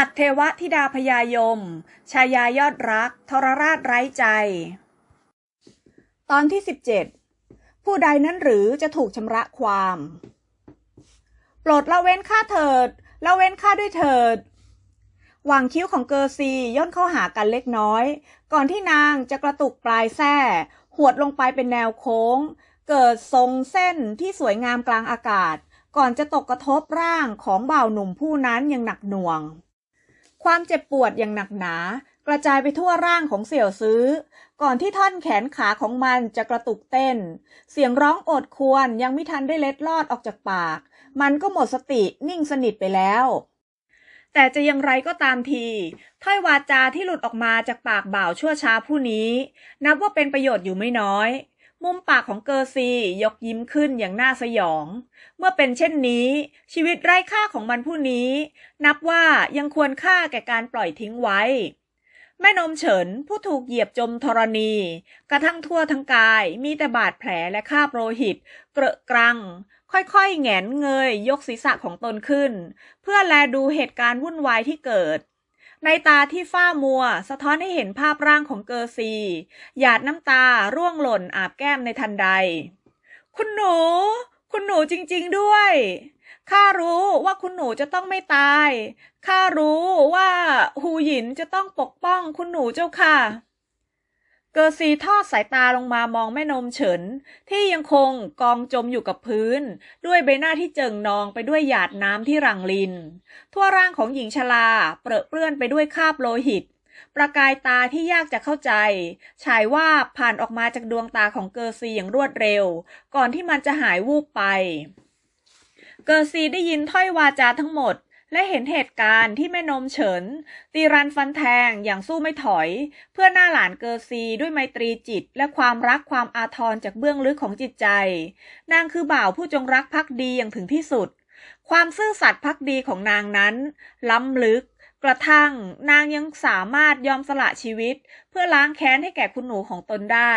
หัดเทวธิดาพยายม ชายายอดรัก ทรราชไร้ใจ ตอนที่สิบเจ็ดผู้ใดนั้นหรือจะถูกชำระความ โปรดละเว้นข้าเถิดละเว้นข้าด้วยเถิดหว่างคิ้วของเกอร์ซีย่นเข้าหากันเล็กน้อย ก่อนที่นางจะกระตุกปลายแส้หวดลงไปเป็นแนวโค้ง เกิดทรงเส้นที่สวยงามกลางอากาศ ก่อนจะตกกระทบร่างของบ่าวหนุ่มผู้นั้นอย่างหนักหน่วง ความเจ็บปวดอย่างหนักหนา กระจายไปทั่วร่างของเสี่ยวซื้อ ก่อนที่ท่อนแขนขาของมันจะกระตุกเต้น เสียงร้องโอดควญยังไม่ทันได้เล็ดลอดออกจากปาก มันก็หมดสตินิ่งสนิทไปแล้ว แต่จะอย่างไรก็ตามทีถ้อยวาจาที่หลุดออกมาจากปากบ่าวชั่วช้าผู้นี้ นับว่าเป็นประโยชน์อยู่ไม่น้อย มุมปากของเกอร์ซียกยิ้มขึ้นอย่างน่าสยอง เมื่อเป็นเช่นนี้ ชีวิตไร้ค่าของมันผู้นี้ นับว่ายังควรค่าแก่การปล่อยทิ้งไว้ แม่นมเฉินผู้ถูกเหยียบจมธรณี กระทั่งทั่วทั้งกายมีแต่บาดแผลและคราบโลหิต เกระกรัง ค่อยๆแหงนเงย ยกศีรษะของตนขึ้น เพื่อแลดูเหตุการณ์วุ่นวายที่เกิด ในตาที่ฝ้ามัว สะท้อนให้เห็นภาพร่างของเกอร์ซี หยาดน้ำตาร่วงหล่นอาบแก้มในทันใด คุณหนู คุณหนูจริง ๆด้วยข้ารู้ว่าคุณหนูจะต้องไม่ตาย ข้ารู้ว่าหูหยินจะต้องปกป้องคุณหนูเจ้าค่ะ เกอร์ซีทอดสายตาลงมามองแม่นมเฉิน ที่ยังคงกองจมอยู่กับพื้น ด้วยใบหน้าที่เจิ่งนองไปด้วยหยาดน้ำที่รังลิน ทั่วร่างของหญิงชราเปรอะเปื้อนไปด้วยคราบโลหิต ประกายตาที่ยากจะเข้าใจ ฉายว่าบผ่านออกมาจากดวงตาของเกอร์ซีอย่างรวดเร็ว ก่อนที่มันจะหายวูบไป เกอร์ซีได้ยินถ้อยวาจาทั้งหมด และเห็นเหตุการณ์ที่แม่นมเฉิน ตีรันฟันแทงอย่างสู้ไม่ถอย เพื่อหน้าหลานเกอร์ซีด้วยไมตรีจิต และความรักความอาทรจากเบื้องลึกของจิตใจ นางคือบ่าวผู้จงรักภักดีอย่างถึงที่สุด ความซื่อสัตย์ภักดีของนางนั้น ล้ำลึก กระทั่งนางยังสามารถยอมสละชีวิต พื่อล้างแค้นให้แก่คุณหนูของตนได้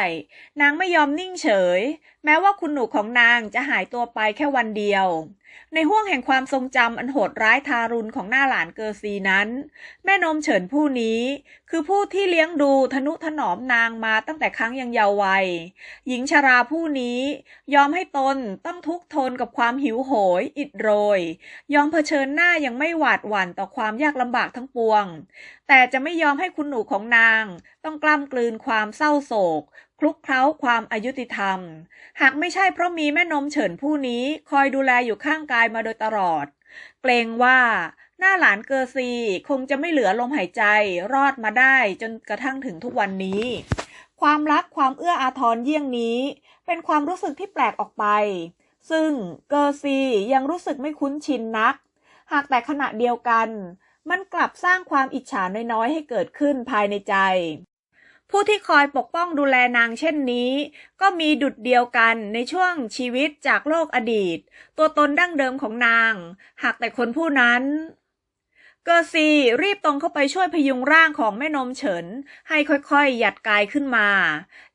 นางไม่ยอมนิ่งเฉย แม้ว่าคุณหนูของนางจะหายตัวไปแค่วันเดียว ในห้วงแห่งความทรงจำอันโหดร้ายทารุณของหน้าหลานเกอร์ซีนั้น แม่นมเฉินผู้นี้ คือผู้ที่เลี้ยงดูทนุถนอมนางมาตั้งแต่ครั้งยังเยาว์วัย หญิงชราผู้นี้ ยอมให้ตนต้องทุกข์ทนกับความหิวโหย อิดโรย ยอมเผชิญหน้ายังไม่หวาดหวั่นต่อความยากลำบากทั้งปวง แต่จะไม่ยอมให้คุณหนูของนาง ต้องกล้ำกลืนความเศร้าโศก คลุกเคล้าความอายุติธรรม หากไม่ใช่เพราะมีแม่นมเฉินผู้นี้คอยดูแลอยู่ข้างกายมาโดยตลอด เกรงว่าหน้าหลานเกอร์ซีคงจะไม่เหลือลมหายใจรอดมาได้จนกระทั่งถึงทุกวันนี้ ความรักความเอื้ออาทรเยี่ยงนี้ เป็นความรู้สึกที่แปลกออกไป ซึ่งเกอร์ซียังรู้สึกไม่คุ้นชินนัก หากแต่ขณะเดียวกัน มันกลับสร้างความอิจฉาน้อยๆ ให้เกิดขึ้นภายในใจ ผู้ที่คอยปกป้องดูแลนางเช่นนี้ ก็มีดุดเดียวกันในช่วงชีวิตจากโลกอดีต ตัวตนดั้งเดิมของนาง หากแต่คนผู้นั้นเกอร์ซีรีบตรงเข้าไปช่วยพยุงร่างของแม่นมเฉิน ให้ค่อยๆ หยัดกายขึ้นมา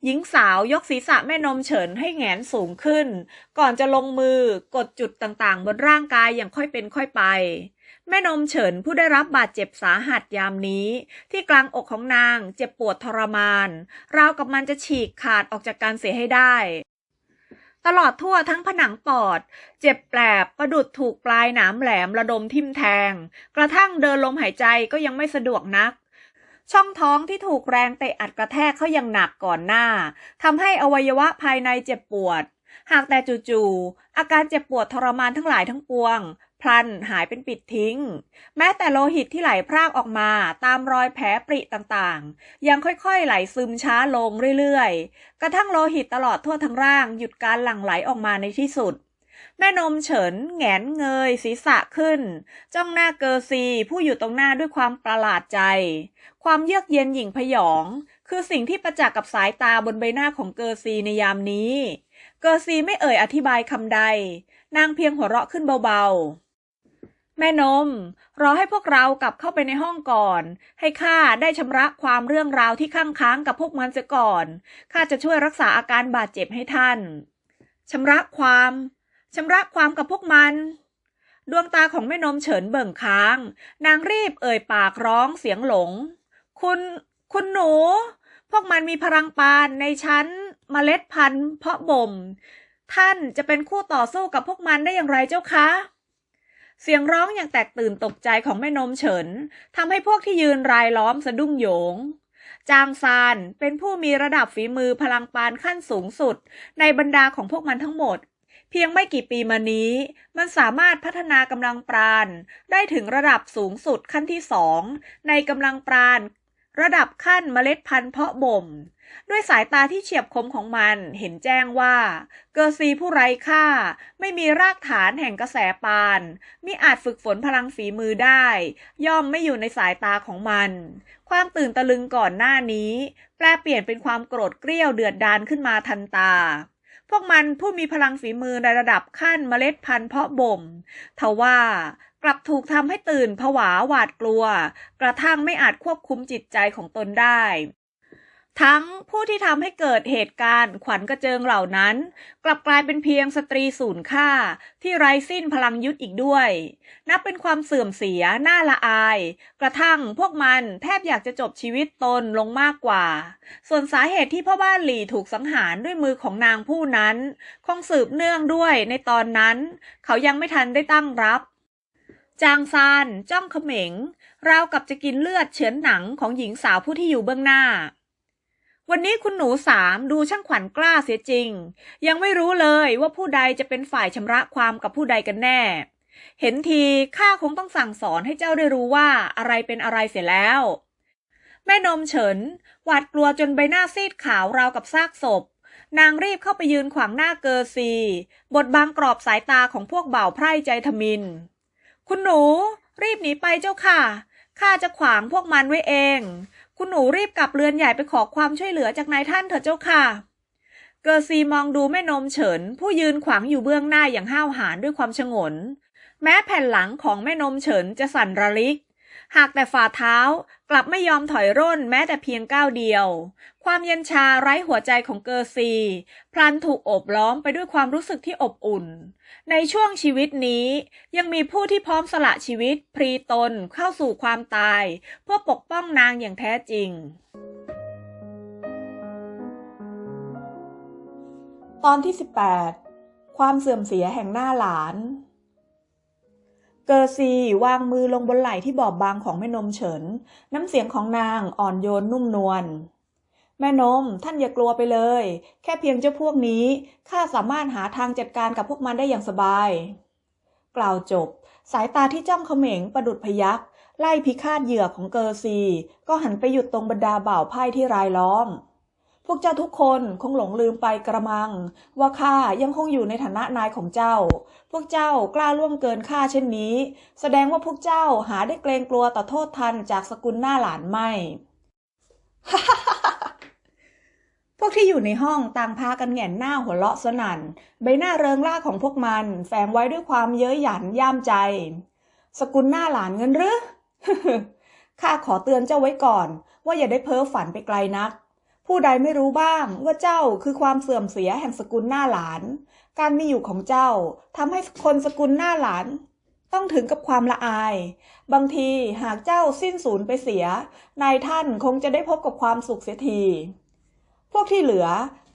หญิงสาวยกศีรษะแม่นมเฉินให้แงนสูงขึ้น ก่อนจะลงมือกดจุดต่างๆ บนร่างกายอย่างค่อยเป็นค่อยไป แม่นมเฉินผู้ได้รับบาดเจ็บสาหัสยามนี้ ที่กลางอกของนางเจ็บปวดทรมาน ราวกับมันจะฉีกขาดออกจากการเสียให้ได้ ตลอดทั่วทั้งผนังปอด เจ็บแปลบประดุดถูกปลายหนามแหลมระดมทิ่มแทง กระทั่งเดินลมหายใจก็ยังไม่สะดวกนักช่องท้องที่ถูกแรงเตะอัดกระแทกเข้าอย่างหนักก่อนหน้าทำให้อวัยวะภายในเจ็บปวด หากแต่จู่ๆอาการเจ็บปวดทรมานทั้งหลายทั้งปวง พลันหายเป็นปิดทิ้ง แม้แต่โลหิตที่ไหลพรากออกมาตามรอยแผลปริต่างๆ ยังค่อยๆไหลซึมช้าลงเรื่อยๆ กระทั่งโลหิตตลอดทั่วทั้งร่างหยุดการหลั่งไหลออกมาในที่สุดแม่นมเฉินแงนเงย ศีรษะขึ้น จ้องหน้าเกอร์ซีผู้อยู่ตรงหน้าด้วยความประหลาดใจ ความเยือกเย็นหยิ่งพยอง คือสิ่งที่ประจักษ์กับสายตาบนใบหน้าของเกอร์ซีในยามนี้ เกอร์ซีไม่เอ่ยอธิบายคำใด นางเพียงหัวเราะขึ้นเบาๆ แม่นม รอให้พวกเรากลับเข้าไปในห้องก่อน ให้ข้าได้ชำระความเรื่องราวที่ข้างค้างกับพวกมันเสียก่อน ข้าจะช่วยรักษาอาการบาดเจ็บให้ท่าน ชำระความชำระความกับพวกมัน ดวงตาของแม่นมเฉินเบิ่งค้าง นางรีบเอ่ยปากร้องเสียงหลง คุณ คุณหนู พวกมันมีพลังปานในชั้น เมล็ดพันธุ์เพาะบ่ม ท่านจะเป็นคู่ต่อสู้กับพวกมันได้อย่างไรเจ้าคะ เสียงร้องอย่างแตกตื่นตกใจของแม่นมเฉินทำให้พวกที่ยืนรายล้อมสะดุ้งโยง จางซานเป็นผู้มีระดับฝีมือพลังปานขั้นสูงสุด ในบรรดาของพวกมันทั้งหมด เพียงไม่กี่ปีมานี้ มันสามารถพัฒนากำลังปราณได้ถึงระดับสูงสุดขั้นที่สองในกำลังปราณระดับขั้นเมล็ดพันธุ์เพาะบ่ม ด้วยสายตาที่เฉียบคมของมันเห็นแจ้งว่า เกอร์ซีผู้ไร้ค่า ไม่มีรากฐานแห่งกระแสปานมิอาจฝึกฝนพลังฝีมือได้ ย่อมไม่อยู่ในสายตาของมัน ความตื่นตะลึงก่อนหน้านี้ แปลเปลี่ยนเป็นความโกรธเกรี้ยวเดือดดาลขึ้นมาทันตาพวกมันผู้มีพลังฝีมือในระดับขั้นเมล็ดพันธุ์เพาะบ่ม ทว่ากลับถูกทำให้ตื่นผวาหวาดกลัว กระทั่งไม่อาจควบคุมจิตใจของตนได้ ทั้งผู้ที่ทำให้เกิดเหตุการณ์ขวัญกระเจิงเหล่านั้น กลับกลายเป็นเพียงสตรีสูญค่า ที่ไร้สิ้นพลังยุทธอีกด้วย นับเป็นความเสื่อมเสียน่าละอาย กระทั่งพวกมันแทบอยากจะจบชีวิตตนลงมากกว่า ส่วนสาเหตุที่พ่อบ้านหลี่ถูกสังหารด้วยมือของนางผู้นั้น คงสืบเนื่องด้วยในตอนนั้น เขายังไม่ทันได้ตั้งรับจางซานจ้องเขม็งราวกับจะกินเลือดเฉือนหนังของหญิงสาวผู้ที่อยู่เบื้องหน้า วันนี้คุณหนูสามดูช่างขวัญกล้าเสียจริง ยังไม่รู้เลยว่าผู้ใดจะเป็นฝ่ายชำระความกับผู้ใดกันแน่ เห็นทีข้าคงต้องสั่งสอนให้เจ้าได้รู้ว่าอะไรเป็นอะไรเสียแล้ว แม่นมเฉิน หวาดกลัวจนใบหน้าซีดขาวราวกับซากศพ นางรีบเข้าไปยืนขวางหน้าเกอร์ซีบดบังกรอบสายตาของพวกบ่าวไพร่ใจทมิน คุณหนู รีบหนีไปเจ้าค่ะข้าจะขวางพวกมันไว้เอง คุณหนูรีบกลับเรือนใหญ่ไปขอความช่วยเหลือจากนายท่านเถอะเจ้าค่ะ เกอร์ซีมองดูแม่นมเฉิน ผู้ยืนขวางอยู่เบื้องหน้าอย่างห้าวหาญด้วยความชงน แม้แผ่นหลังของแม่นมเฉินจะสั่นระลิก หากแต่ฝ่าเท้า กลับไม่ยอมถอยร่นแม้แต่เพียงก้าวเดียว ความเย็นชาไร้หัวใจของเกอร์ซี พลันถูกโอบล้อมไปด้วยความรู้สึกที่อบอุ่น ในช่วงชีวิตนี้ยังมีผู้ที่พร้อมสละชีวิต พรีตนเข้าสู่ความตาย เพื่อปกป้องนางอย่างแท้จริง ตอนที่ 18 ความเสื่อมเสียแห่งหน้าหลาน เกอร์ซีวางมือลงบนไหล่ที่บอบบางของแม่นมเฉิน น้ำเสียงของนางอ่อนโยนนุ่มนวลแม่นม ท่านอย่ากลัวไปเลย แค่เพียงเจ้าพวกนี้ ข้าสามารถหาทางจัดการกับพวกมันได้อย่างสบาย กล่าวจบ สายตาที่จ้องเขม็งประดุดพยัก ไล่พิฆาตเหยื่อของเกอร์ซี ก็หันไปหยุดตรงบรรดาบ่าวไพ่ที่รายล้อม พวกเจ้าทุกคนคงหลงลืมไปกระมัง ว่าข้ายังคงอยู่ในฐานะนายของเจ้า พวกเจ้ากล้าล่วงเกินข้าเช่นนี้ แสดงว่าพวกเจ้าหาได้เกรงกลัวต่อโทษทันจากสกุลหน้าหลานไม่พวกที่อยู่ในห้องต่างพากันแหง่นหน้าหัวเราะสนั่น ใบหน้าเริงร่าของพวกมัน แฝงไว้ด้วยความเย้ยหยันย่ามใจ สกุลหน้าหลานเงินหรือข้าขอเตือนเจ้าไว้ก่อน ว่าอย่าได้เพ้อฝันไปไกลนัก ผู้ใดไม่รู้บ้างว่าเจ้าคือความเสื่อมเสียแห่งสกุลหน้าหลาน การมีอยู่ของเจ้าทำให้คนสกุลหน้าหลาน ต้องถึงกับความละอาย บางทีหากเจ้าสิ้นสูญไปเสีย นายท่านคงจะได้พบกับความสุขเสียที พวกที่เหลือ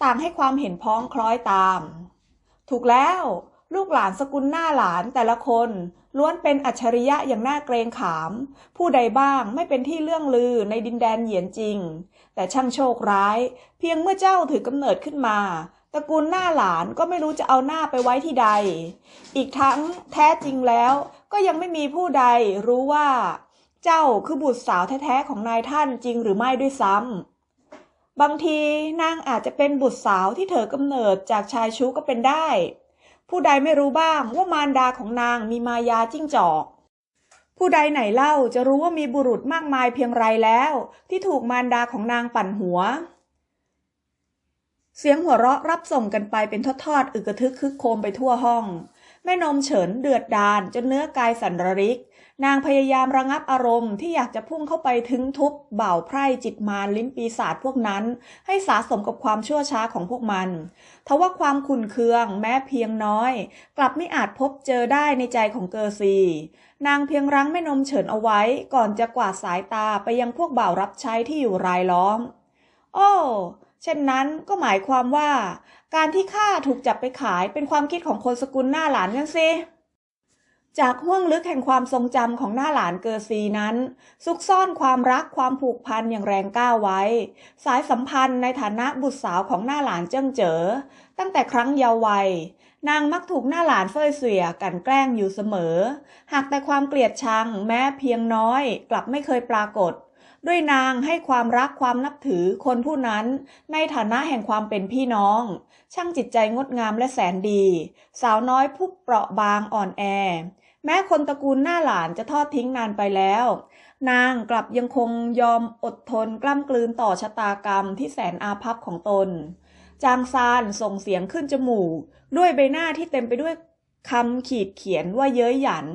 ต่างให้ความเห็นพ้องคล้อยตาม ถูกแล้ว ลูกหลานสกุลหน้าหลานแต่ละคน ล้วนเป็นอัจฉริยะอย่างน่าเกรงขาม ผู้ใดบ้างไม่เป็นที่เลื่องลือในดินแดนเหยียนจริง แต่ช่างโชคร้าย เพียงเมื่อเจ้าถือกำเนิดขึ้นมาตระกูลหน้าหลานก็ไม่รู้จะเอาหน้าไปไว้ที่ใด อีกทั้งแท้จริงแล้วก็ยังไม่มีผู้ใดรู้ว่า เจ้าคือบุตรสาวแท้ๆของนายท่านจริงหรือไม่ด้วยซ้ำบางทีนางอาจจะเป็นบุตรสาวที่เถอกำเนิดจากชายชู้ก็เป็นได้ ผู้ใดไม่รู้บ้างว่ามารดาของนางมีมายาจิ้งจอก ผู้ใดไหนเล่าจะรู้ว่ามีบุรุษมากมายเพียงไรแล้ว ที่ถูกมารดาของนางปั่นหัว เสียงหัวเราะรับส่งกันไปเป็นทอดๆ อึกระทึกคึกโคมไปทั่วห้อง แม่นมเฉินเดือดดานจนเนื้อกายสั่นระริก นางพยายามระงับอารมณ์ที่อยากจะพุ่งเข้าไปถึงทุบเบ่าไพร่จิตมารลิ้นปีศาจพวกนั้น ให้สาสมกับความชั่วช้าของพวกมัน ทว่าความขุนเคืองแม้เพียงน้อย กลับไม่อาจพบเจอได้ในใจของเกอร์ซี นางเพียงรั้งแม่นมเฉินเอาไว้ก่อนจะกวาดสายตาไปยังพวกบ่าวรับใช้ที่อยู่รายล้อม โอ้เช่นนั้นก็หมายความว่า การที่ข้าถูกจับไปขายเป็นความคิดของคนสกุลหน้าหลานกันสิ จากห้วงลึกแห่งความทรงจำของหน้าหลานเกอร์ซีนั้น ซุกซ่อนความรักความผูกพันอย่างแรงกล้าไว้ สายสัมพันธ์ในฐานะบุตรสาวของหน้าหลานเจิ้งเจ๋อตั้งแต่ครั้งเยาว์วัย นางมักถูกหน้าหลานเฟยเสียกันแกล้งอยู่เสมอ หากแต่ความเกลียดชังแม้เพียงน้อยกลับไม่เคยปรากฏ ด้วยนางให้ความรักความนับถือคนผู้นั้นในฐานะแห่งความเป็นพี่น้อง ช่างจิตใจงดงามและแสนดี สาวน้อยผู้เปราะบางอ่อนแอ แม้คนตระกูลหน้าหลานจะทอดทิ้งนานไปแล้ว นางกลับยังคงยอมอดทนกล้ำกลืนต่อชะตากรรมที่แสนอาภัพของตน จางซานส่งเสียงขึ้นจมูก ด้วยใบหน้าที่เต็มไปด้วยคำขีดเขียนว่าเย้ยหยัน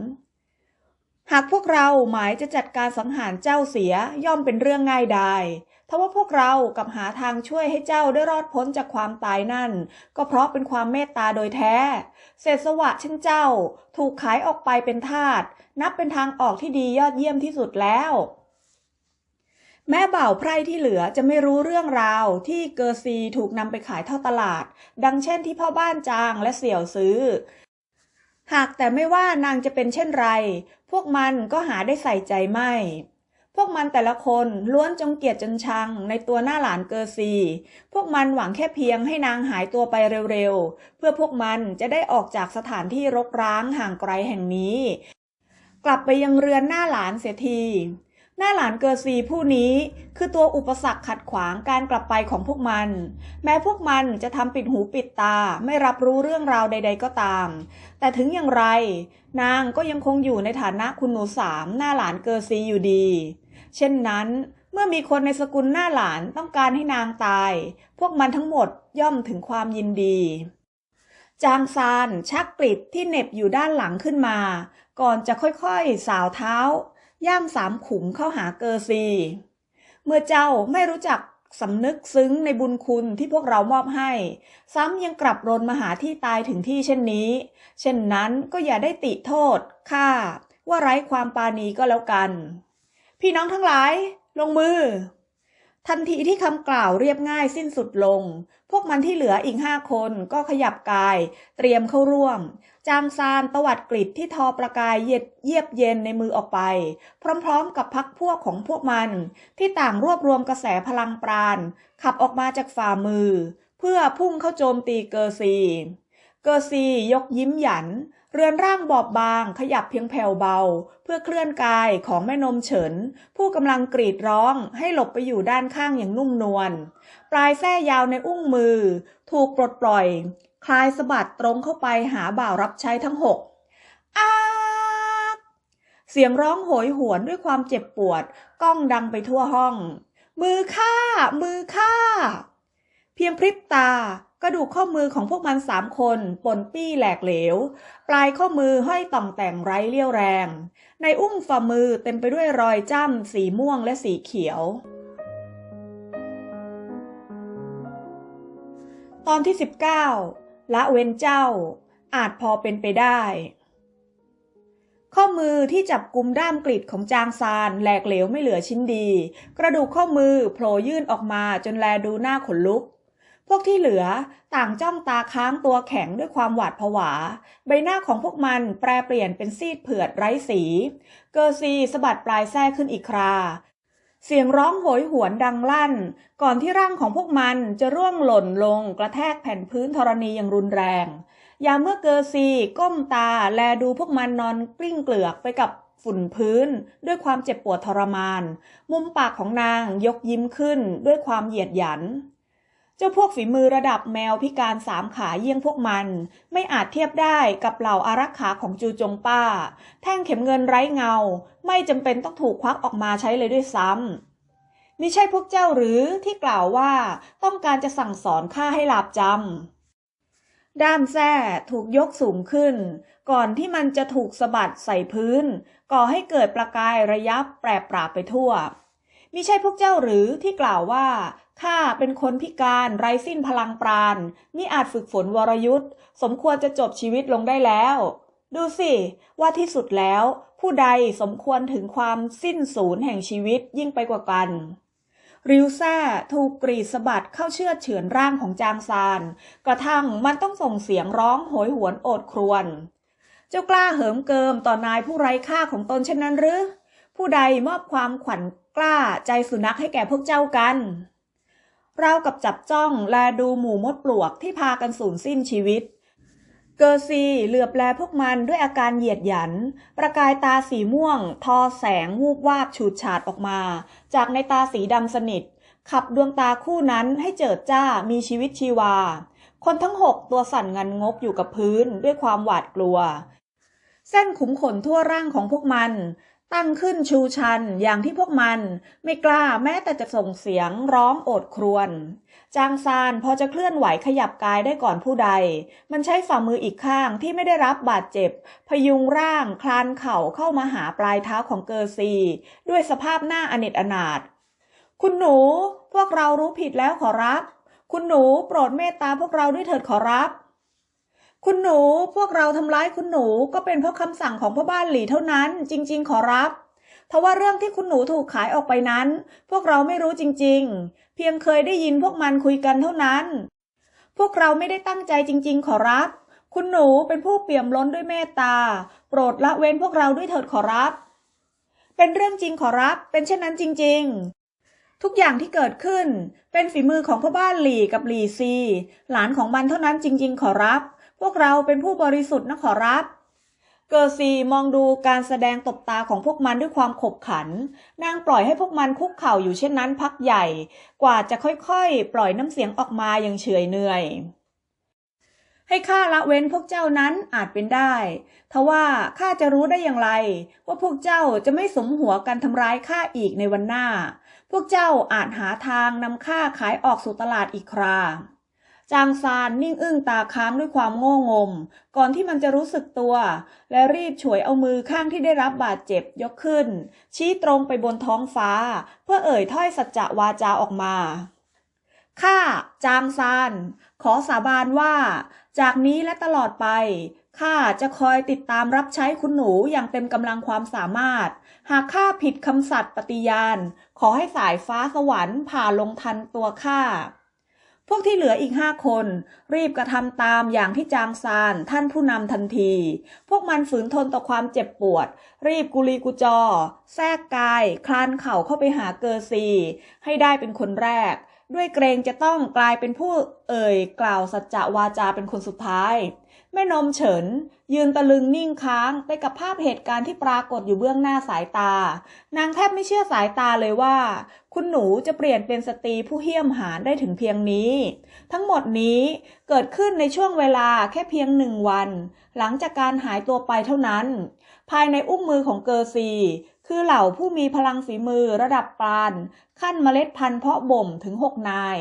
หากพวกเราหมายจะจัดการสังหารเจ้าเสียย่อมเป็นเรื่องง่ายดาย ทว่าพวกเรากับหาทางช่วยให้เจ้าได้รอดพ้นจากความตายนั่น ก็เพราะเป็นความเมตตาโดยแท้ เศษสวะเช่นเจ้า ถูกขายออกไปเป็นทาสนับเป็นทางออกที่ดียอดเยี่ยมที่สุดแล้ว แม่บ่าวไพร่ที่เหลือจะไม่รู้เรื่องราวที่เกอร์ซีถูกนำไปขายเท่าตลาด ดังเช่นที่พ่อบ้านจางและเสี่ยวซื้อหากแต่ไม่ว่านางจะเป็นเช่นไร พวกมันก็หาได้ใส่ใจไม่ พวกมันแต่ละคนล้วนจงเกียดจนชังในตัวหน้าหลานเกอร์ซี พวกมันหวังแค่เพียงให้นางหายตัวไปเร็วๆ เพื่อพวกมันจะได้ออกจากสถานที่รกร้างห่างไกลแห่งนี้ กลับไปยังเรือนหน้าหลานเสียที หน้าหลานเกอร์ซีผู้นี้คือตัวอุปสรรคขัดขวางการกลับไปของพวกมัน แม้พวกมันจะทำปิดหูปิดตาไม่รับรู้เรื่องราวใด ๆก็ตาม แต่ถึงอย่างไร นางก็ยังคงอยู่ในฐานะคุณหนูสามหน้าหลานเกอร์ซีอยู่ดี เช่นนั้น เมื่อมีคนในสกุลหน้าหลานต้องการให้นางตาย พวกมันทั้งหมดย่อมถึงความยินดี จางซานชักกริดที่เน็บอยู่ด้านหลังขึ้นมา ก่อนจะค่อยๆ สาวเท้า ย่างสามขุมเข้าหาเกอร์ซี เมื่อเจ้าไม่รู้จักสำนึกซึ้งในบุญคุณที่พวกเรามอบให้ ซ้ำยังกลับรนมาหาที่ตายถึงที่เช่นนี้ เช่นนั้นก็อย่าได้ติโทษข้าว่าไร้ความปาณีก็แล้วกัน พี่น้องทั้งหลาย ลงมือ ทันทีที่คำกล่าวเรียบง่ายสิ้นสุดลง พวกมันที่เหลืออีกห้าคนก็ขยับกาย เตรียมเข้าร่วม จางซานตวัดกริดที่ทอประกายเย็ดเยียบเย็นในมือออกไป พร้อมๆกับพักพวกของพวกมัน ที่ต่างรวบรวมกระแสพลังปราณ ขับออกมาจากฝ่ามือ เพื่อพุ่งเข้าโจมตีเกอร์ซี เกอร์ซียกยิ้มหยัน เรือนร่างบอบบางขยับเพียงแผ่วเบา เพื่อเคลื่อนกายของแม่นมเฉิน ผู้กำลังกรีดร้องให้หลบไปอยู่ด้านข้างอย่างนุ่มนวลปลายแส้ยาวในอุ้งมือ ถูกปลดปล่อย คลายสะบัดตรงเข้าไปหาบ่าวรับใช้ทั้งหกอ้าเสียงร้องโหยหวนด้วยความเจ็บปวด ก้องดังไปทั่วห้อง มือฆ่า มือฆ่า เพียงพริบตา ระดูกข้อมือของพวกมันสามคนปนปี้แหลกเหลว ปลายข้อมือห้อยต่องแต่งไร้เลี่ยวแรง ในอุ้งฝ่ามือเต็มไปด้วยรอยจ้ำสีม่วงและสีเขียว ตอนที่ 19 ละเว้นเจ้า อาจพอเป็นไปได้ ข้อมือที่จับกุมด้ามกรีดของจางซานแหลกเหลวไม่เหลือชิ้นดี กระดูกข้อมือโผล่ยื่นออกมาจนแลดูหน้าขนลุก พวกที่เหลือต่างจ้องตาค้างตัวแข็งด้วยความหวาดผวา ใบหน้าของพวกมันแปรเปลี่ยนเป็นซีดเผือดไร้สี เกอร์ซีสะบัดปลายแส้ขึ้นอีกครา เสียงร้องโหยหวนดังลั่น ก่อนที่ร่างของพวกมันจะร่วงหล่นลงกระแทกแผ่นพื้นธรณีอย่างรุนแรง ยามเมื่อเกอร์ซีก้มตาแลดูพวกมันนอนกลิ้งเกลือกไปกับฝุ่นพื้นด้วยความเจ็บปวดทรมาน มุมปากของนางยกยิ้มขึ้นด้วยความเหยียดหยัน เจ้าพวกฝีมือระดับแมวพิการสามขาเยี่ยงพวกมัน ไม่อาจเทียบได้กับเหล่าอารักขาของจูจงป้า แท่งเข็มเงินไร้เงา ไม่จำเป็นต้องถูกควักออกมาใช้เลยด้วยซ้ำมิใช่พวกเจ้าหรือที่กล่าวว่าต้องการจะสั่งสอนข้าให้หลาบจำด้ามแส้ถูกยกสูงขึ้น ก่อนที่มันจะถูกสะบัดใส่พื้น ก่อให้เกิดประกายระยับแปรปราบไปทั่ว มิใช่พวกเจ้าหรือที่กล่าวว่าข้าเป็นคนพิการไร้สิ้นพลังปราณมิอาจฝึกฝนวรยุทธ์สมควรจะจบชีวิตลงได้แล้ว ดูสิ ว่าที่สุดแล้ว ผู้ใดสมควรถึงความสิ้นสูญแห่งชีวิตยิ่งไปกว่ากัน ริวแซ่ถูกกรีดสะบัดเข้าเชือดเฉือนร่างของจางซาน กระทั่งมันต้องส่งเสียงร้องโหยหวนโอดครวญเจ้ากล้าเหิมเกิมต่อนายผู้ไร้ค่าของตนเช่นนั้นหรือผู้ใดมอบความขวัญ กล้าใจสุนัขให้แก่พวกเจ้ากันเรากับจับจ้องแลดูหมู่มดปลวกที่พากันสูญสิ้นชีวิต เกอร์ซีเหลือบแลพวกมันด้วยอาการเหยียดหยัน ประกายตาสีม่วง ทอแสงวูบวาบฉูดฉาดออกมา จากในตาสีดำสนิท ขับดวงตาคู่นั้นให้เจิดจ้ามีชีวิตชีวา คนทั้งหกตัวสั่นงันงกอยู่กับพื้นด้วยความหวาดกลัว เส้นขุมขนทั่วร่างของพวกมัน ตั้งขึ้นชูชันอย่างที่พวกมัน ไม่กล้าแม้แต่จะส่งเสียงร้องโอดครวญจางซานพอจะเคลื่อนไหวขยับกายได้ก่อนผู้ใด มันใช้ฝ่ามืออีกข้างที่ไม่ได้รับบาดเจ็บ พยุงร่างคลานเข่าเข้ามาหาปลายเท้าของเกอร์ซี ด้วยสภาพหน้าอเนจอนาถคุณหนู พวกเรารู้ผิดแล้วขอรับ คุณหนูโปรดเมตตาพวกเราด้วยเถิดขอรับ คุณหนูพวกเราทำร้ายคุณหนูก็เป็นเพราะคำสั่งของพ่อบ้านหลีเท่านั้น จริง ๆ ขอรับทว่าเรื่องที่คุณหนูถูกขายออกไปนั้น พวกเราไม่รู้จริง ๆ เพียงเคยได้ยินพวกมันคุยกันเท่านั้น พวกเราไม่ได้ตั้งใจจริง ๆ ขอรับ คุณหนูเป็นผู้เปี่ยมล้นด้วยเมตตา โปรดละเว้นพวกเราด้วยเถิดขอรับ เป็นเรื่องจริงขอรับ เป็นเช่นนั้นจริง ๆ ทุกอย่างที่เกิดขึ้น เป็นฝีมือของพ่อบ้านหลี่กับหลี่ซี หลานของมันเท่านั้นจริง ๆ ขอรับ วกเราเป็นผู้บริสุทธิ์นะขอรับ เกอร์ซีมองดูการแสดงตบตาของพวกมันด้วยความขบขัน นางปล่อยให้พวกมันคุกเข่าอยู่เช่นนั้นพักใหญ่ กว่าจะค่อยๆ ปล่อยน้ำเสียงออกมาอย่างเฉยเหนื่อย ให้ข้าละเว้นพวกเจ้านั้นอาจเป็นได้ ทว่าข้าจะรู้ได้อย่างไร ว่าพวกเจ้าจะไม่สมหัวกันทำร้ายข้าอีกในวันหน้า พวกเจ้าอาจหาทางนำข้าขายออกสู่ตลาดอีกครา จางซานนิ่งอึ้งตาค้างด้วยความโง่งม ก่อนที่มันจะรู้สึกตัว และรีบฉวยเอามือข้างที่ได้รับบาดเจ็บยกขึ้น ชี้ตรงไปบนท้องฟ้า เพื่อเอ่ยถ้อยสัจจะวาจาออกมาข้าจางซาน ขอสาบานว่า จากนี้และตลอดไปข้าจะคอยติดตามรับใช้คุณหนูอย่างเต็มกำลังความสามารถ หากข้าผิดคำสัตย์ปฏิญาณ ขอให้สายฟ้าสวรรค์ผ่าลงทันตัวข้า พวกที่เหลืออีกห้าคน รีบกระทำตามอย่างที่จางซานท่านผู้นำทันที พวกมันฝืนทนต่อความเจ็บปวด รีบกุลีกุจอ แทรกกาย คลานเข่าเข้าไปหาเกอร์ซี ให้ได้เป็นคนแรก ด้วยเกรงจะต้องกลายเป็นผู้เอ่ยกล่าวสัจจะวาจาเป็นคนสุดท้าย แม่นมเฉิน ยืนตะลึงนิ่งค้างไปกับภาพเหตุการณ์ที่ปรากฏอยู่เบื้องหน้าสายตา นางแทบไม่เชื่อสายตาเลยว่า คุณหนูจะเปลี่ยนเป็นสตรีผู้เหี้ยมหาญได้ถึงเพียงนี้ ทั้งหมดนี้เกิดขึ้นในช่วงเวลาแค่เพียงหนึ่งวัน หลังจากการหายตัวไปเท่านั้น ภายในอุ้งมือของเกอร์ซี คือเหล่าผู้มีพลังฝีมือระดับปาน ขั้นเมล็ดพันธุ์เพาะบ่มถึงหกนาย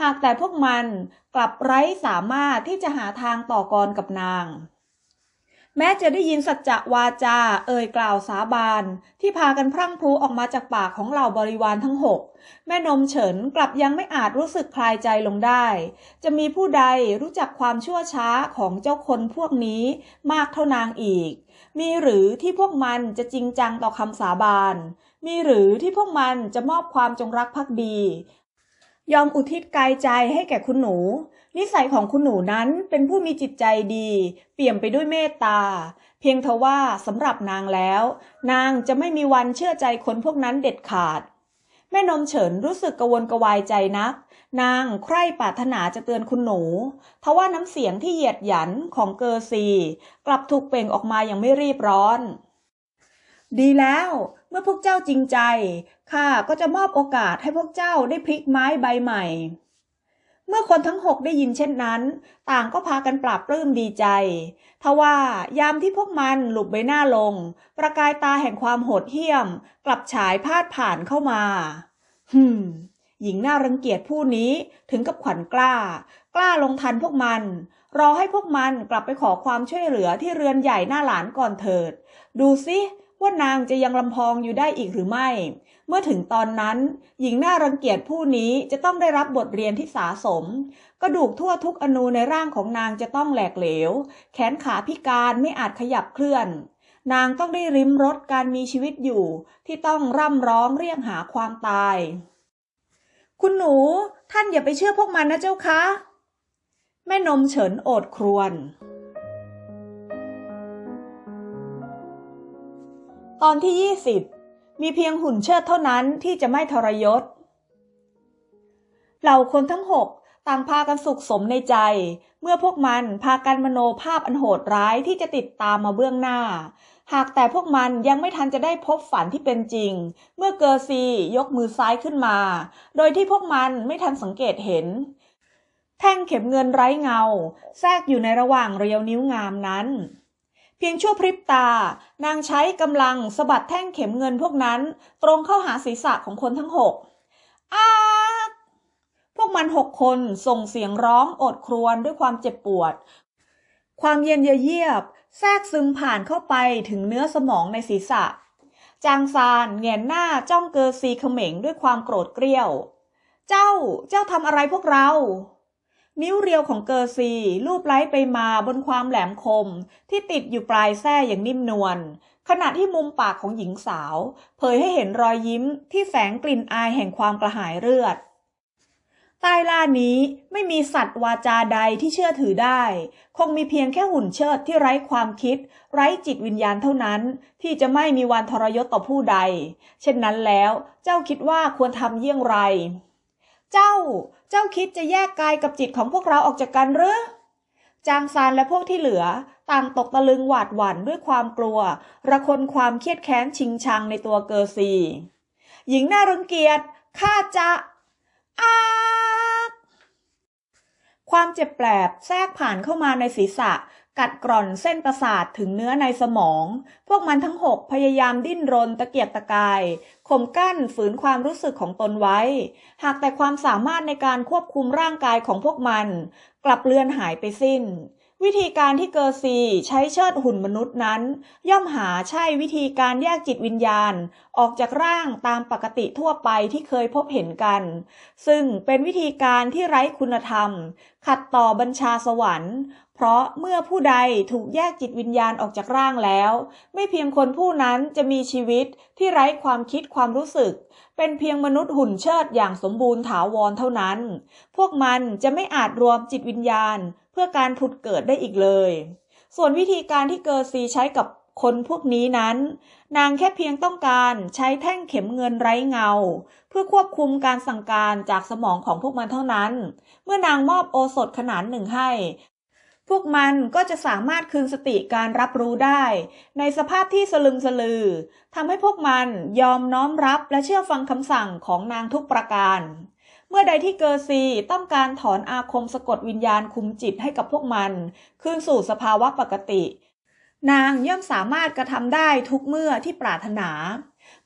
หากแต่พวกมันกลับไร้สามารถที่จะหาทางต่อกรกับนาง แม้จะได้ยินสัจจะวาจา เอ่ยกล่าวสาบาน ที่พากันพรั่งพรูออกมาจากปากของเหล่าบริวารทั้งหกแม่นมเฉินกลับยังไม่อาจรู้สึกคลายใจลงได้ จะมีผู้ใดรู้จักความชั่วช้าของเจ้าคนพวกนี้มากเท่านางอีก มีหรือที่พวกมันจะจริงจังต่อคำสาบาน มีหรือที่พวกมันจะมอบความจงรักภักดี ยอมอุทิศกายใจให้แก่คุณหนู นิสัยของคุณหนูนั้นเป็นผู้มีจิตใจดี เปี่ยมไปด้วยเมตตา เพียงทว่าสำหรับนางแล้ว นางจะไม่มีวันเชื่อใจคนพวกนั้นเด็ดขาด แม่นมเฉินรู้สึกกระวนกระวายใจนัก นางใคร่ปรารถนาจะเตือนคุณหนู ทว่าน้ำเสียงที่เหยียดหยันของเกอร์ซี กลับถูกเปล่งออกมาอย่างไม่รีบร้อน ดีแล้วเมื่อพวกเจ้าจริงใจข้าก็จะมอบโอกาสให้พวกเจ้าได้พลิกไม้ใบใหม่ เมื่อคนทั้งหกได้ยินเช่นนั้น ต่างก็พากันปราบปลื้มดีใจ ทว่ายามที่พวกมันหลุบใบหน้าลง ประกายตาแห่งความโหดเหี้ยม กลับฉายพาดผ่านเข้ามาฮึมหญิงน่ารังเกียจผู้นี้ถึงกับขวัญกล้า กล้าลงทันพวกมัน รอให้พวกมันกลับไปขอความช่วยเหลือที่เรือนใหญ่หน้าหลานก่อนเถิด ดูสิ ว่านางจะยังลำพองอยู่ได้อีกหรือไม่ เมื่อถึงตอนนั้น หญิงน่ารังเกียจผู้นี้จะต้องได้รับบทเรียนที่สาสม กระดูกทั่วทุกอนูในร่างของนางจะต้องแหลกเหลว แขนขาพิการไม่อาจขยับเคลื่อน นางต้องได้ริมรสการมีชีวิตอยู่ ที่ต้องร่ำร้องเรียกหาความตาย คุณหนู ท่านอย่าไปเชื่อพวกมันนะเจ้าคะ แม่นมเฉินโอดครวญ ตอนที่ 20 มีเพียงหุ่นเชิดเท่านั้นที่จะไม่ทรยศ เหล่าคนทั้งหกต่างพากันสุขสมในใจ เมื่อพวกมันพากันมโนภาพอันโหดร้ายที่จะติดตามมาเบื้องหน้า หากแต่พวกมันยังไม่ทันจะได้พบฝันที่เป็นจริง เมื่อเกอร์ซียกมือซ้ายขึ้นมา โดยที่พวกมันไม่ทันสังเกตเห็น แท่งเข็มเงินไร้เงา แทรกอยู่ในระหว่างเรียวนิ้วงามนั้น เพียงชั่วพริบตา นางใช้กำลังสะบัดแท่งเข็มเงินพวกนั้น ตรงเข้าหาศีรษะของคนทั้งหกอาพวกมันหกคนส่งเสียงร้องโอดครวญด้วยความเจ็บปวด ความเย็นเยียบ แทรกซึมผ่านเข้าไปถึงเนื้อสมองในศีรษะ จางซานแงนหน้าจ้องเกอซีเขม็งด้วยความโกรธเกรี้ยว เจ้า เจ้าทำอะไรพวกเรา นิ้วเรียวของเกอร์ซีลูบไล้ไปมาบนความแหลมคม ที่ติดอยู่ปลายแส้อย่างนิ่มนวลขณะที่มุมปากของหญิงสาว เผยให้เห็นรอยยิ้มที่แฝงกลิ่นอายแห่งความกระหายเลือดใต้ล่านี้ไม่มีสัตว์วาจาใดที่เชื่อถือได้ คงมีเพียงแค่หุ่นเชิดที่ไร้ความคิด ไร้จิตวิญญาณเท่านั้น ที่จะไม่มีวันทรยศต่อผู้ใด เช่นนั้นแล้วเจ้าคิดว่าควรทำเยี่ยงไร เจ้า เจ้าคิดจะแยกกายกับจิตของพวกเราออกจากกันหรือ จางซานและพวกที่เหลือ ต่างตกตะลึงหวาดหวั่นด้วยความกลัว ระคนความเครียดแค้นชิงชังในตัวเกอร์ซี หญิงน่ารังเกียจ ข้าจะอาความเจ็บแปลบแทรกผ่านเข้ามาในศีรษะ กัดกร่อนเส้นประสาทถึงเนื้อในสมอง พวกมันทั้งหกพยายามดิ้นรนตะเกียกตะกายข่มกั้นฝืนความรู้สึกของตนไว้ หากแต่ความสามารถในการควบคุมร่างกายของพวกมัน กลับเลือนหายไปสิ้น วิธีการที่เกอร์ซีใช้เชิดหุ่นมนุษย์นั้น ย่อมหาใช่วิธีการแยกจิตวิญญาณ ออกจากร่างตามปกติทั่วไปที่เคยพบเห็นกัน ซึ่งเป็นวิธีการที่ไร้คุณธรรม ขัดต่อบัญชาสวรรค์ เพราะเมื่อผู้ใดถูกแยกจิตวิญญาณออกจากร่างแล้ว ไม่เพียงคนผู้นั้นจะมีชีวิตที่ไร้ความคิดความรู้สึก เป็นเพียงมนุษย์หุ่นเชิดอย่างสมบูรณ์ถาวรเท่านั้น พวกมันจะไม่อาจรวมจิตวิญญาณ เพื่อการผุดเกิดได้อีกเลย ส่วนวิธีการที่เกอร์ซีใช้กับ คนพวกนี้นั้น นางแค่เพียงต้องการใช้แท่งเข็มเงินไร้เงา เพื่อควบคุมการสั่งการจากสมองของพวกมันเท่านั้น เมื่อนางมอบโอสถขนานหนึ่งให้ พวกมันก็จะสามารถคืนสติการรับรู้ได้ ในสภาพที่สลึมสลือทำให้พวกมันยอมน้อมรับและเชื่อฟังคำสั่งของนางทุกประการเมื่อใดที่เกอร์ซีต้องการถอนอาคมสะกดวิญญาณคุมจิตให้กับพวกมัน คืนสู่สภาวะปกติ นางย่อมสามารถกระทำได้ทุกเมื่อที่ปรารถนา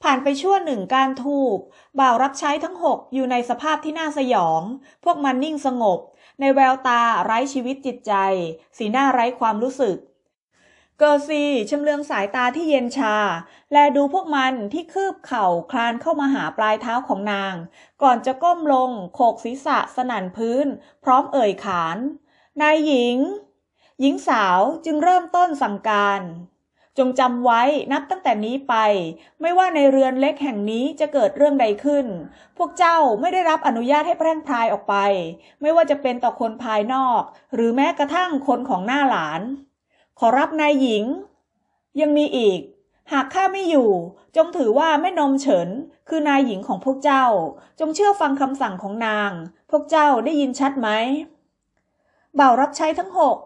ผ่านไปชั่วหนึ่งการทูบบ่าวรับใช้ทั้งหกอยู่ในสภาพที่น่าสยอง พวกมันนิ่งสงบ ในแววตาไร้ชีวิตจิตใจ สีหน้าไร้ความรู้สึก เกอร์ซีชำเลืองสายตาที่เย็นชา และดูพวกมันที่คืบเข่าคลานเข้ามาหาปลายเท้าของนาง ก่อนจะก้มลง โขกศีรษะสนั่นพื้น พร้อมเอ่ยขาน นายหญิง หญิงสาวจึงเริ่มต้นสั่งการ จงจำไว้นับตั้งแต่นี้ไป ไม่ว่าในเรือนเล็กแห่งนี้จะเกิดเรื่องใดขึ้น พวกเจ้าไม่ได้รับอนุญาตให้แพร่งพรายออกไป ไม่ว่าจะเป็นต่อคนภายนอก หรือแม้กระทั่งคนของหน้าหลาน ขอรับนายหญิง ยังมีอีก หากข้าไม่อยู่ จงถือว่าแม่นมเฉิน คือนายหญิงของพวกเจ้า จงเชื่อฟังคำสั่งของนาง พวกเจ้าได้ยินชัดไหมบ่าวรับใช้ทั้งหก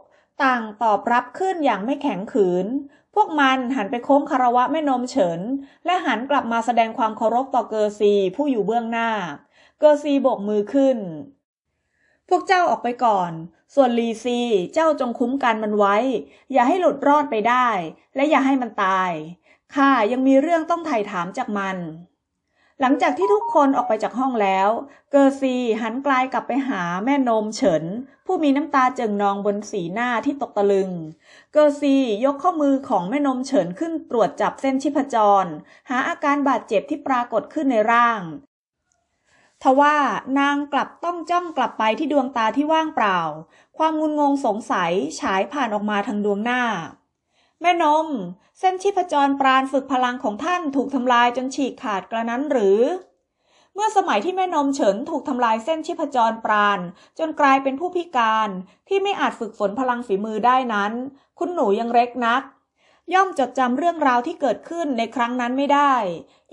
ต่างตอบรับขึ้นอย่างไม่แข็งขืน พวกมันหันไปโค้งคารวะแม่นมเฉิน และหันกลับมาแสดงความเคารพต่อเกอร์ซีผู้อยู่เบื้องหน้า เกอร์ซีโบกมือขึ้น พวกเจ้าออกไปก่อน ส่วนลีซีเจ้าจงคุ้มกันมันไว้ อย่าให้หลุดรอดไปได้ และอย่าให้มันตายข้ายังมีเรื่องต้องไถ่ถามจากมัน หลังจากที่ทุกคนออกไปจากห้องแล้ว เกอร์ซีหันกลายกลับไปหาแม่นมเฉิน ผู้มีน้ำตาเจิ่งนองบนสีหน้าที่ตกตะลึง เกอร์ซียกข้อมือของแม่นมเฉินขึ้นตรวจจับเส้นชีพจร หาอาการบาดเจ็บที่ปรากฏขึ้นในร่างทว่านางกลับต้องจ้องกลับไปที่ดวงตาที่ว่างเปล่า ความงุนงงสงสัยฉายผ่านออกมาทางดวงหน้า แม่นม เส้นชีพจรปราณฝึกพลังของท่านถูกทำลายจนฉีกขาดกระนั้นหรือ เมื่อสมัยที่แม่นมเฉินถูกทำลายเส้นชีพจรปราณ จนกลายเป็นผู้พิการที่ไม่อาจฝึกฝนพลังฝีมือได้นั้น คุณหนูยังเล็กนัก ย่อมจดจำเรื่องราวที่เกิดขึ้นในครั้งนั้นไม่ได้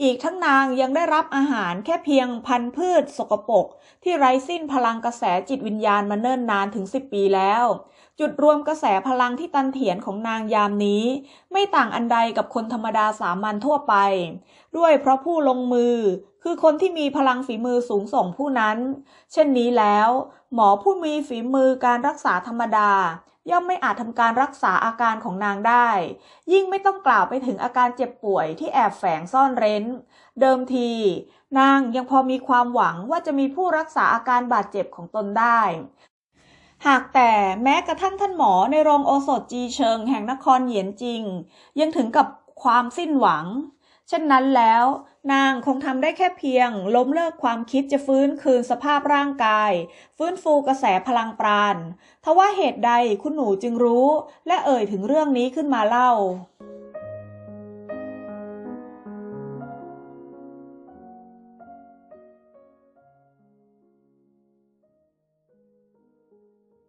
อีกทั้งนางยังได้รับอาหารแค่เพียงพันพืชสกปรกที่ไร้สิ้นพลังกระแสจิตวิญญาณมาเนิ่นนานถึงสิบปีแล้ว จุดรวมกระแสพลังที่ตันเถียนของนางยามนี้ ไม่ต่างอันใดกับคนธรรมดาสามัญทั่วไป ด้วยเพราะผู้ลงมือ คือคนที่มีพลังฝีมือสูงส่งผู้นั้น เช่นนี้แล้ว หมอผู้มีฝีมือการรักษาธรรมดา ย่อมไม่อาจทำการรักษาอาการของนางได้ ยิ่งไม่ต้องกล่าวไปถึงอาการเจ็บป่วยที่แอบแฝงซ่อนเร้น เดิมที นางยังพอมีความหวังว่าจะมีผู้รักษาอาการบาดเจ็บของตนได้ หากแต่แม้กระทั่งท่านหมอในโรงโอสถจีเชิงแห่งนครเหยียนจริง ยังถึงกับความสิ้นหวัง เช่นนั้นแล้วนางคงทำได้แค่เพียง ล้มเลิกความคิดจะฟื้นคืนสภาพร่างกาย ฟื้นฟูกระแสพลังปราณทว่าเหตุใดคุณหนูจึงรู้ และเอ่ยถึงเรื่องนี้ขึ้นมาเล่า